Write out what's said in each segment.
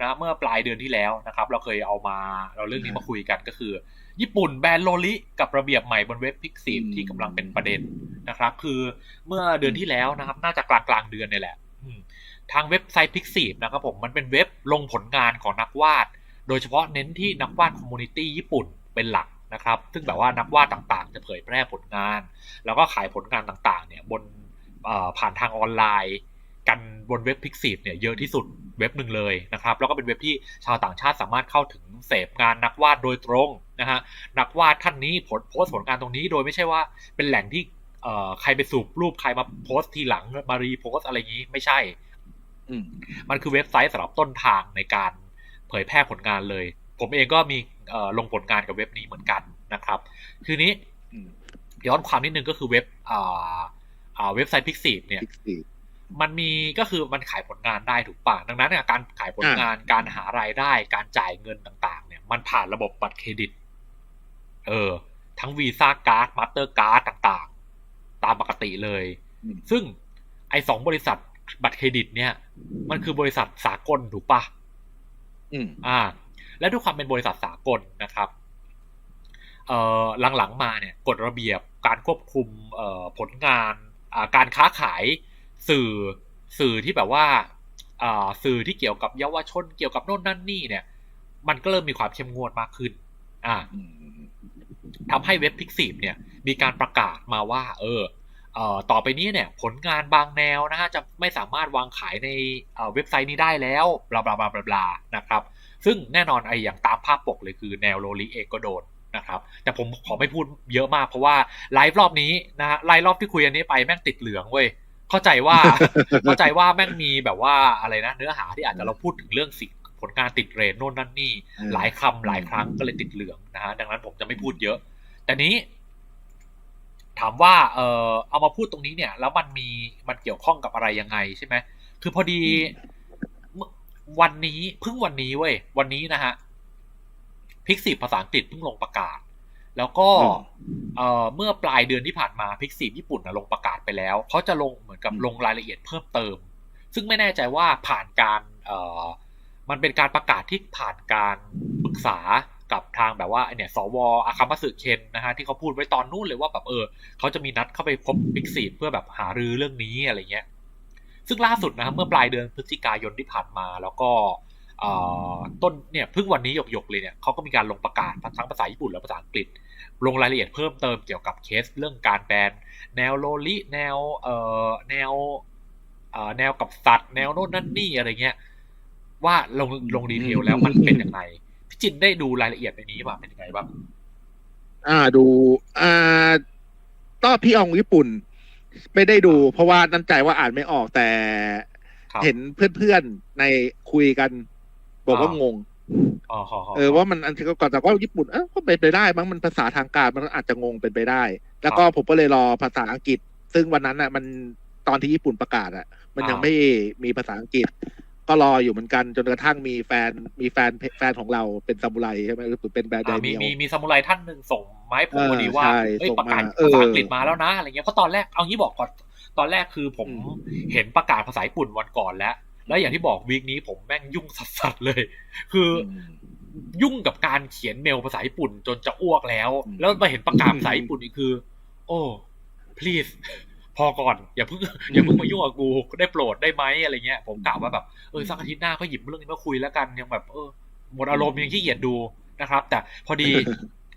นะเมื่อปลายเดือนที่แล้วนะครับ เราเคยเอามาเราเรื่องนี้มาคุยกันก็คือ ญี่ปุ่นแบนโลลิกับระเบียบใหม่บนเว็บพิกซีที่กำลังเป็นประเด็นนะครับ คือเมื่อเดือนที่แล้วนะครับ น่าจะกลางกลางๆเดือนเนี่ยแหละอืมทางเว็บไซต์พิกซีนะครับผมมันเป็นเว็บลงผลงานของนักวาด โดยเฉพาะเน้นที่นักวาดคอมมูนิตี้ญี่ปุ่นเป็นหลักนะครับ ซึ่งแบบว่านักวาดต่างๆ จะเผยแพร่ผลงาน แล้วก็ขายผลงานต่างๆ เนี่ยบนเอ่อผ่านทางออนไลน์ กันบนเว็บพิกซีเนี่ยเยอะที่สุด เว็บหนึ่งเลยนะครับ แล้วก็เป็นเว็บที่ชาวต่างชาติสามารถเข้าถึงเสพงานนักวาดโดยตรงนะฮะนักวาดท่านนี้โพสต์โพสต์ผลงานตรงนี้โดยไม่ใช่ว่าเป็นแหล่งที่เอ่อใครไปสูบรูปใครมาโพสต์ทีหลังมารีโพสต์อะไรอย่างนี้ไม่ใช่อืมมันคือเว็บไซต์สำหรับต้นทางในการเผยแพร่ผลงานเลย ผมเองก็มีเอ่อลงผลงานกับเว็บนี้เหมือนกันนะครับ คือนี้อืมย้อนความนิดนึงก็คือเว็บอ่าอ่าเว็บไซต์พิกซีเนี่ยพิกซี มันมีก็คือมันขายผลงานได้ถูกป่ะดังนั้นเนี่ยการขายผลงานการหารายได้ การจ่ายเงินต่างๆ เนี่ย มันผ่านระบบบัตรเครดิต เออ ทั้งวีซ่าการ์ดมาสเตอร์การ์ดต่างๆ ตามปกติเลยอืมซึ่งไอ้สองบริษัทบัตรเครดิต เนี่ย มันคือบริษัทสากลถูกปะอืมอ่า และด้วยความเป็นบริษัทสากลนะครับเอ่อหลังๆมาเนี่ยกฎระเบียบการควบคุมเอ่อผลงานอ่าการค้าขาย สื่อสื่อที่แบบว่าสื่อที่เกี่ยวกับเยาวชนเกี่ยวกับโน่นนั่นนี่เนี่ย มันก็เริ่มมีความเข้มงวดมากขึ้น อ่าทำให้เว็บพิกซีเนี่ย มีการประกาศมาว่า เออเอ่อต่อไปนี้เนี่ยผลงานบางแนวนะฮะจะไม่สามารถวางขายในเเว็บไซต์นี้ได้แล้วบลาบลาบลาบลาบลานะครับ ซึ่งแน่นอนไอ้อย่างตามภาพปกเลยคือแนวโรลิเองก็โดนนะครับ แต่ผมขอไม่พูดเยอะมากเพราะว่าไลฟ์รอบนี้นะฮะไลฟ์รอบที่คุยอันนี้ไปแม่งติดเหลืองเว้ย เข้าใจว่าเข้าใจว่าแม่งมีแบบว่าอะไรนะ เนื้อหาที่อาจจะเราพูดถึงเรื่องสิ่งผลงานติดเรทโน่นนั่นนี่อืมหลายคำหลายครั้งก็เลยติดเหลืองนะฮะดังนั้นผมจะไม่พูดเยอะ แต่นี้ ถามว่าเออเอามาพูดตรงนี้เนี่ย แล้วมันมีมันเกี่ยวข้องกับอะไรยังไงใช่ไหมคือพอดีเมื่อวันนี้เพิ่งวันนี้เว้ยวันนี้นะฮะพิกซีภาษาอังกฤษเพิ่งลงประกาศ แล้วก็เอ่อเมื่อปลายเดือนที่ผ่านมาพิกซีญี่ปุ่นนะลงประกาศไปแล้วเขาจะลงเหมือนกับอืมลงรายละเอียดเพิ่มเติม ซึ่งไม่แน่ใจว่าผ่านการเอ่อมันเป็นการประกาศที่ผ่านการปรึกษากับทางแบบว่าไอ้เนี่ยสวอาคามัสึเคนนะฮะที่เขาพูดไว้ตอนนู้นเลยว่าแบบเออเขาจะมีนัดเข้าไปพบพิกซีเพื่อแบบหารือเรื่องนี้อะไรเงี้ย ซึ่งล่าสุดนะครับเมื่อปลายเดือนพฤศจิกายนที่ผ่านมา แล้วก็เอ่อ ต้นเนี่ยเพิ่งวันนี้หยกๆเลยเนี่ยเขาก็มีการลงประกาศทั้งภาษาญี่ปุ่นและภาษาอังกฤษ ลงรายละเอียดเพิ่มเติมเกี่ยวกับเคสเรื่องการแบนแนวโลลิแนวเอ่อแนวเอ่อแนวกับสัตว์ แนวโน่นนั่นนี่อะไรเงี้ยว่าลงลงดีเทลแล้วมันเป็นยังไงพี่จินได้ดูรายละเอียดในนี้ป่ะเป็นยังไงบ้างอ่าดูอ่าก็พี่อองญี่ปุ่น ไม่ได้ดู เพราะว่านั่นใจว่าอ่านไม่ออกแต่ครับเห็นเพื่อนๆในคุยกัน บอกว่าอ่างงงอ๋อฮะฮะเออว่ามันอันที่ก่อนแต่ว่าญี่ปุ่นเออก็เป็นไปได้มั้งมันภาษาทางการมันอาจจะงงเป็นไปได้ แล้วก็ผมก็เลยรอภาษาอังกฤษ ซึ่งวันนั้นอะ มันตอนที่ญี่ปุ่นประกาศอะ มันยังไม่มีภาษาอังกฤษ ก็รออยู่เหมือนกันจนกระทั่งมีแฟนมีแฟนแฟนของเราเป็นซามูไรใช่ไหมหรือเป็นแบรนด์ไดอ่ามีเมียวมีมีซามูไรท่านหนึ่งส่งมาให้ผมเออพอดีว่าใช่เอ้ยส่งประกาศมาเออภาษาอังกฤษมาแล้วนะอะไรเงี้ยเพราะตอนแรกเอางี้บอกก่อนตอนแรกคือผมอืมเห็นประกาศภาษาญี่ปุ่นวันก่อนแล้ว แล้วอย่างที่บอกวีคนี้ผมแม่งยุ่งสัสๆเลย คืออมยุ่งกับการเขียนเมลภาษาญี่ปุ่นจนจะอ้วกแล้วอืมแล้วมาเห็นประกาศภาษาญี่ปุ่นอีกคือ โอ้ please พอก่อน อย่าเพิ่งอย่าเพิ่งมายุ่งกับกูได้โปรดได้ไหมอะไรเงี้ย ผมกล่าวว่าแบบเออสักอาทิตย์หน้าก็หยิบเรื่องนี้มาคุยแล้วกันยังแบบเออหมดอารมณ์ยังขี้เกียจดูนะครับ แต่พอดี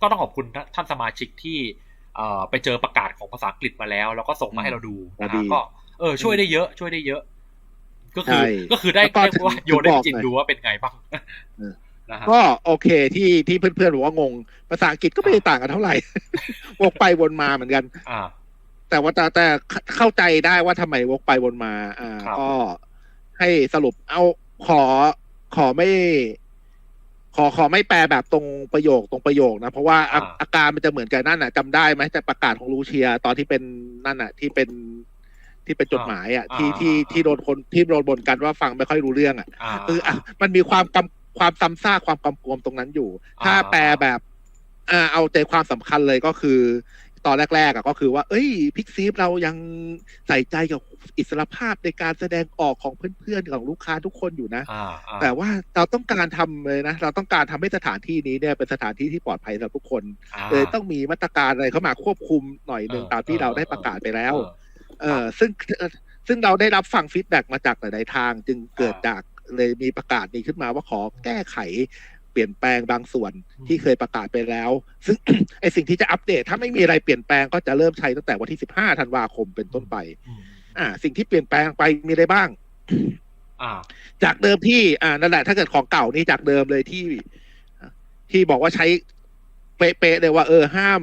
ก็ต้องขอบคุณท่านสมาชิกที่เอ่อไปเจอประกาศของภาษาอังกฤษมาแล้ว แล้วก็ส่งมาให้เราดูนะดีฮะก็เออช่วยได้เยอะช่วยได้เยอะ ก็คือใช่ก็คือได้แล้วก็เรียกว่าโยนได้ถึงบอกจริงหน่อยดูว่าเป็นไงบ้างเออนะฮะก็โอเคที่ที่เพื่อนๆบอกว่างง ภาษาอังกฤษก็ไม่ได้ต่างกันเท่าไหร่วกไปวนมาเหมือนกันอ่าแต่ว่าแต่แต่เข้าใจได้ว่าทำไมวกไปวนมา อ่าครับก็ให้สรุปเอาขอขอไม่ ขอขอไม่แปลแบบตรงประโยคตรงประโยคนะ เพราะว่าอาอาการมันจะเหมือนกันนั่นน่ะจำได้ไหมแต่ประกาศของลูเชีย ตอนที่เป็นนั่นน่ะ ที่เป็น ที่เป็นจดหมายอะที่ที่ที่โดนคนที่โดนบ่นกันว่าฟังไม่ค่อยรู้เรื่องอะอ่าคืออะมันมีความกำความซ้ำซากความกำกวมตรงนั้นอยู่ ถ้าอ่าแปลแบบอ่าเอาใจความสำคัญเลยก็คือ ตอนแรกๆอะก็คือว่า เอ้ยพิกซีฟเรายังใส่ใจกับอิสรภาพในการแสดงออกของเพื่อนๆของลูกค้าทุกคนอยู่นะอ่าอ่าแต่ว่าเราต้องการทำเลยนะ เราต้องการทำให้สถานที่นี้เนี่ยเป็นสถานที่ที่ปลอดภัยสำหรับทุกคนอ่าเลยต้องมีมาตรการอะไรเข้ามาควบคุมหน่อยหนึ่งเออตามที่เออเราได้เออประกาศไปแล้ว เออเออซึ่งเอ่อซึ่งเราได้รับฟังฟีดแบ็กมาจากหลาย ๆ ทาง จึงเกิดอ่าจากเลยมีประกาศนี้ขึ้นมาว่าขอแก้ไขเปลี่ยนแปลงบางส่วนอืมที่เคยประกาศไปแล้ว ซึ่งไอสิ่งที่จะอัปเดต ถ้าไม่มีอะไรเปลี่ยนแปลงก็จะเริ่มใช้ตั้งแต่วันที่15ธันวาคมเป็นต้นไปอืมอ่า สิ่งที่เปลี่ยนแปลงไปมีอะไรบ้างอ่าจากเดิมที่อ่านั่นแหละ ถ้าเกิดของเก่านี่จากเดิมเลยที่ที่บอกว่าใช้เป๊ะๆเลยว่าเออห้าม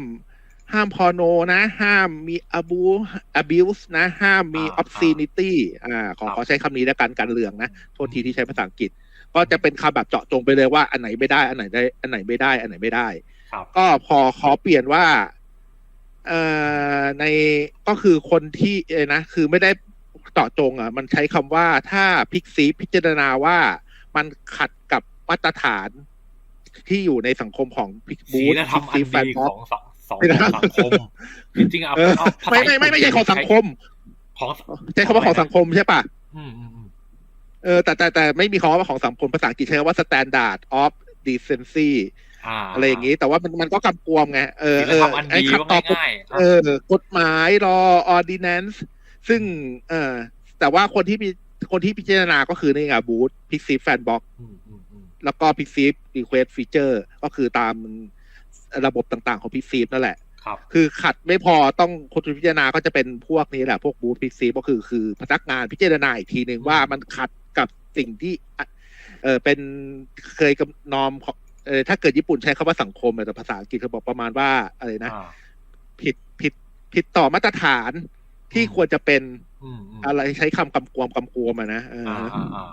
ห้ามพอโนนะ ห้ามมี abuse abuse นะ ห้ามมีอ่า obscenity อ่าขอครับขอใช้คำนี้แล้วกันการเลืองนะ โทษทีที่ใช้ภาษาอังกฤษ ก็จะเป็นคำแบบเจาะจงไปเลยว่าอันไหนไม่ได้ อันไหนได้ อันไหนไม่ได้ อันไหนไม่ได้ครับก็พอขอเปลี่ยนว่าเอ่อในก็คือคนที่เอ้ยนะ คือไม่ได้เจาะจงอะ มันใช้คำว่าถ้าพิกซีพิจารณาว่ามันขัดกับมาตรฐานที่อยู่ในสังคมของพิกบูศีธลธรรมอันแฟดีนขบ็อองสัง สองไม่ได้ของสังคม จริงๆเอาเออเอาภาษาไม่ไม่ไม่ไม่ใช่ของสังคม ของใช้คำว่าของสังคมใช่ปะอืมอืมอืมเออแต่แต่แต่ไม่มีคำว่าของสังคมภาษาอังกฤษใช้คำว่า standard of decency อ่าอะไรอย่างนี้ แต่ว่ามันมันก็กำกวมไงเออศีเอลอธรรมอันไอ้ดีคำตอบว่าง่ายๆเออกฎหมายรอ ordinance ซึ่ง เออแต่ว่าคนที่มีคนที่พิจารณาก็คือนี่ไงบูธพิกซีแฟนบ็อกอืมอืมอืมแล้วก็พิกซีรีเควสฟีเจอร์ก็คือตาม ระบบต่างๆของพิกซีนั่นแหละครับคือขัดไม่พอต้องคนพิจารณาก็จะเป็นพวกนี้แหละพวกบูธพิกซีก็คือคือพนักงานพิจารณาอีกทีหนึ่งว่ามันขัดกับสิ่งที่อะเออเป็นเคยกำนอมของเออถ้าเกิดญี่ปุ่นใช้คำว่าสังคมแต่ภาษาอังกฤษเขาบอกประมาณว่าอะไรนะอ่าผิดผิดผิดต่อมาตรฐานที่อืมควรจะเป็นอืมอืมอะไรใช้คำกำกวมกำกวมอะนะเอออ่าออ่าอ่า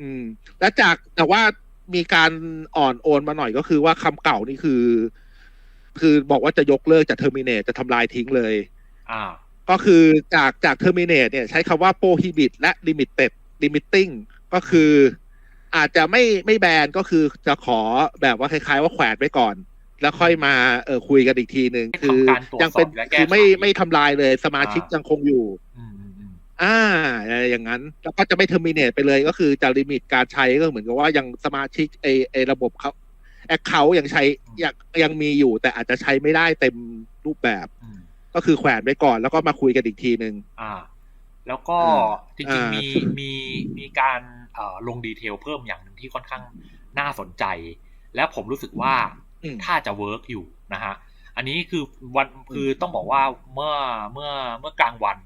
อืม แล้วจากแต่ว่า มีการอ่อนโอนมาหน่อยก็คือว่าคำเก่านี่คือ คือบอกว่าจะยกเลิกจะเทอร์มิน e จะทำลายทิ้งเลยอ่าก็คือจากจาก terminate เนี่ยใช้คำว่า prohibit และ limited limiting ก็คืออาจจะไม่ไม่แบนก็คือจะขอแบบว่าคล้ายๆว่าแขวนไว้ก่อน แล้วค่อยมาเออคุยกันอีกทีหนึ่งให้คือทำการตรวจยังเป็นสอบและแก้คือไม่ไขไม่ทำลายเลยสมาชิกอ่ายัยังคงอยู่ อืมอืมอืมอ่าอะไรอย่างนั้นแล้วก็จะไม่ terminate ไปเลยก็คือจะลิมิตการใช้ก็เหมือนกับว่ายังสมาชิกไอไอระบบเขาแอคเคาท์ยังใช้ยังยังมีอยู่ แต่อาจจะใช้ไม่ได้เต็มรูปแบบอืมก็คือแขวนไว้ก่อนแล้วก็มาคุยกันอีกทีหนึ่งอ่า แล้วก็อ่าจริงอ่าๆมีมีมีการเอ่อลงดีเทลเพิ่มอย่างหนึ่งที่ค่อนข้างน่าสนใจ และผมรู้สึกว่าอืมถ้าจะเวิร์กอยู่นะฮะอันนี้คือวันคือต้องบอกว่าเมื่อเมื่อเมื่อกลางวัน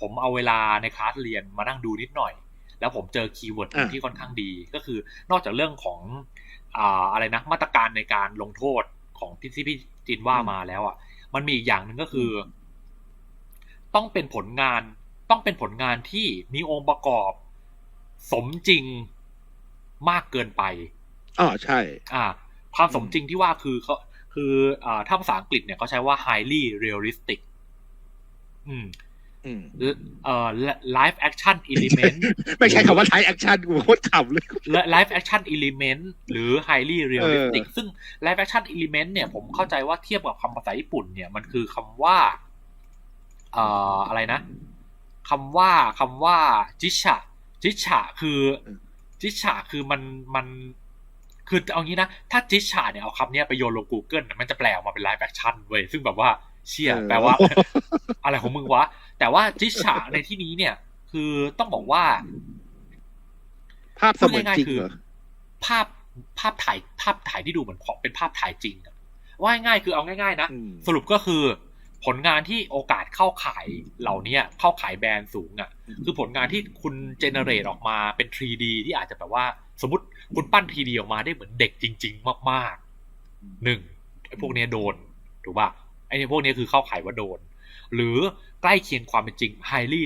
ผมเอาเวลาในคลาสเรียนมานั่งดูนิดหน่อย แล้วผมเจอคีย์เวิร์ดอะที่ค่อนข้างดีก็คือนอกจากเรื่องของอ่าอะไรนะมาตรการในการลงโทษของที่ที่พี่จินว่ามาแล้วอะ มันมีอีกอย่างหนึ่งก็คือ ต้องเป็นผลงานต้องเป็นผลงานที่มีองค์ประกอบ สมจริงมากเกินไปอ๋อใช่ อ่า ความสมจริงที่ว่าคือเขาคืออ่าถ้าภาษาอังกฤษเนี่ยเขาใช้ว่า highly realistic อืม อืมเอ่อ live action element ไม่ใช่คำว่าไทยแอคชั่นกูโคตรขำเลยและ live action element หรือ highly realistic ซึ่ง live action element เนี่ยผมเข้าใจว่าเทียบกับคำภาษาญี่ปุ่นเนี่ยมันคือคำว่าเอ่ออะไรนะคำว่าคำว่าจิชะจิชะคือจิชะคือมันมันคือเอางี้นะ ถ้าจิชะเนี่ยเอาคำเนี้ยไปโยนลง Google น่ะมันจะแปลออกมาเป็น live action เว้ยซึ่งแบบว่าเชี่ยเออแปลว่า อะไรของมึงวะ แต่ว่าจิชะในที่นี้เนี่ย คือต้องบอกว่า ภาพเสมือนจริงเหรอภาพภาพถ่ายภาพถ่ายที่ดูเหมือนเป็นภาพถ่ายจริงอะว่าง่ายๆคือเอาง่ายๆนะอืมสรุปก็คือผลงานที่โอกาสเข้าขายเหล่านี้เข้าขายแบรนด์สูงอะ่ะ คือผลงานที่คุณเจเนเรตออกมาเป็น 3D ที่อาจจะแบบว่า สมมติคุณปั้น 3D ออกมาได้เหมือนเด็กจริง ๆ มากๆหนึ่งไอ้พวกเนี้ยโดน ถูกป่ะไอ้เนี่ยพวกเนี้ยคือเข้าขายว่าโดน หรือ ใกล้เคียงความเป็นจริง highly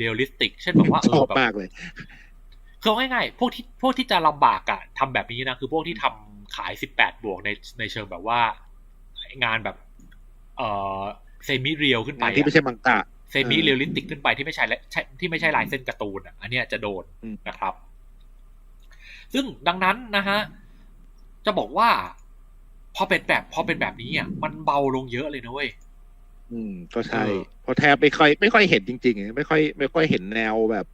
realistic เช่นแบบว่าเอชออบแบบมากเลยคือเอาง่ายๆพวกที่พวกที่จะลำบากอะทำแบบนี้นะ คือพวกที่ทำขาย18บวกในในเชิงแบบว่า งานแบบ เอ่อเซมิเรียลขึ้นไปงานที่ไม่ใช่มังกะเซมิเรียลลิสติกขึ้นไปที่ไม่ใช่และใช่ที่ไม่ใช่ลายเส้นการ์ตูนอะอันเนี้ยจะโดนอืมนะครับ ซึ่งดังนั้นนะฮะ จะบอกว่า พอเป็นแบบ พอเป็นแบบนี้อะมันเบาลงเยอะเลยนะเว้ย อืม ก็ใช่เออเพราะแทบไม่ค่อย ไม่ค่อยเห็นจริงๆ ไม่ค่อย ไม่ค่อยเห็นแนวแบบ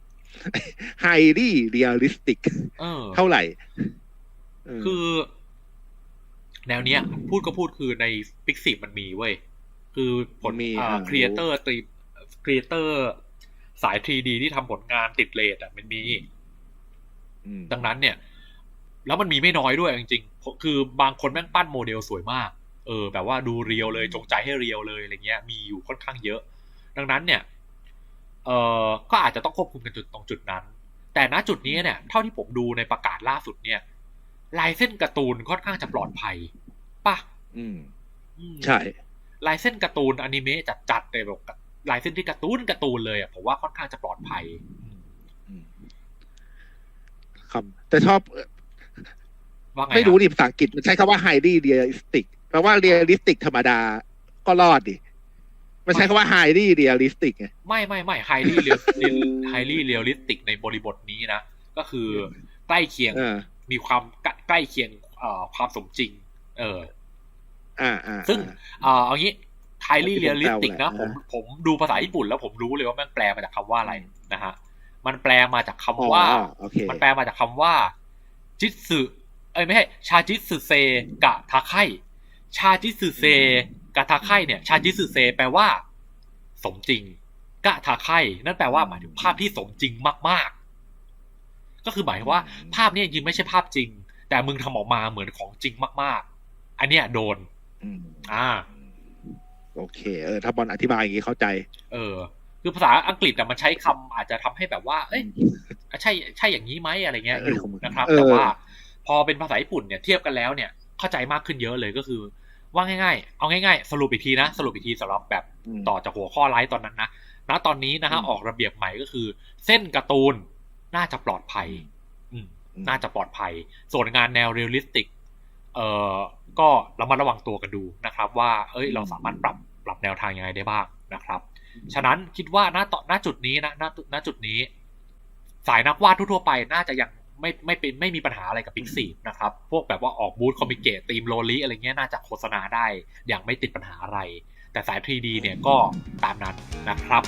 highly realistic เออเท่าไหร่เออคือ แนวเนี้ย พูดก็พูดคือในพิกซีมันมีเว้ย คือผลมีอ่าอ่าครีเอเตอร์ตีครีเอเตอร์สาย 3D ที่ทำผลงานติดเลทอะ มันมีอืมดังนั้นเนี่ย แล้วมันมีไม่น้อยด้วยจริงๆคือบางคนแม่งปั้นโมเดลสวยมาก เออแบบว่าดูเรียวเลยจงใจให้เรียวเลยอะไรเงี้ย มีอยู่ค่อนข้างเยอะ ดังนั้นเนี่ยเออก็อาจจะต้องควบคุมกันจุดตรงจุดนั้น แต่ณจุดนี้เนี่ย เท่าที่ผมดูในประกาศล่าสุดเนี่ย ลายเส้นการ์ตูนค่อนข้างจะปลอดภัยป่ะอืมอืมใช่ลายเส้นการ์ตูนอนิเมะจัดๆเลยแบบลายเส้นที่การ์ตูนการ์ตูนเลยอะผมว่าค่อนข้างจะปลอดภัยอืมอืมครับ แต่ชอบว่าไงไม่รู้อะดิภาษาอังกฤษมันใช้คำว่า highly realistic แปลว่า realistic ธรรมดาก็รอดดิมันใช้คำว่า highly realistic ไงไม่ไม่ไม่ไฮรี่เรียลไฮรี่เรียลลิสติกในบริบทนี้นะ ก็คือใกล้เคียงเออมีความใกล้ใกล้เคียงเอ่อความสมจริง เอออ่าอ่าซึ่งอ่าเอ่อเอางี้ไฮรี่เรียลลิสติกนะแปผลมว่าอะไรผมดูภาษาญี่ปุ่นแล้วผมรู้เลยว่าแม่งแปลมาจากคำว่าอะไรนะฮะมันแปลมาจากคำว่าอ๋อโอเคมันแปลมาจากคำว่า จิตสึเอ้ยไม่ใช่ชาจิตสึเซกะทาไค ชาจิตสึเซกะทาไคเนี่ย ชาจิตสึเซแปลว่า สมจริงกะทาไคนั่นแปลว่าหมายถึงภาพที่สมจริงมาก ๆ ก็คือหมายถึงว่า ภาพเนี้จริงไม่ใช่ภาพจริง แต่มึงทำออกมาเหมือนของจริงมาก ๆ อันเนี้ยโดนอืมอ่า โอเค เออ ถ้าบอลอธิบายอย่างนี้เข้าใจ เออ คือภาษาอังกฤษอะมันใช้คำอาจจะทำให้แบบว่า เอ้ยใช่ใช่อย่างนี้ไหมอะไรเงี้ยเอออยู่ของมึงนะครับเออแต่ว่า พอเป็นภาษาญี่ปุ่นเนี่ยเทียบกันแล้วเนี่ย เข้าใจมากขึ้นเยอะเลยก็คือ ว่าง่ายๆ เอาง่ายๆ สรุปอีกทีนะ สรุปอีกทีสำหรับแบบมต่อจากหัวข้อไลฟ์ตอนนั้นนะ ณ ตอนนี้นะฮะอืมออกระเบียบใหม่ก็คือ เส้นการ์ตูนน่าจะปลอดภัยอืมอืมน่าจะปลอดภัย ส่วนงานแนวเรียลลิสติก เอ่อ ก็ระมัดระวังตัวกันดูนะครับ ว่า เอ้ย เราสามารถปรับปรับแนวทางยังไงได้บ้างนะครับ ฉะนั้นคิดว่าณต่อณจุดนี้นะณณจุดนี้ สายนักวาดทั่วๆไปน่าจะยัง ไม่ไม่เป็นไม่มีปัญหาอะไรกับพิกซีนะครับ พวกแบบว่าออกบูธคอมิเกตตีมโรลีอะไรเงี้ยน่าจะโฆษณาได้อย่างไม่ติดปัญหาอะไร แต่สาย 3D เนี่ยก็ตามนั้นนะครับ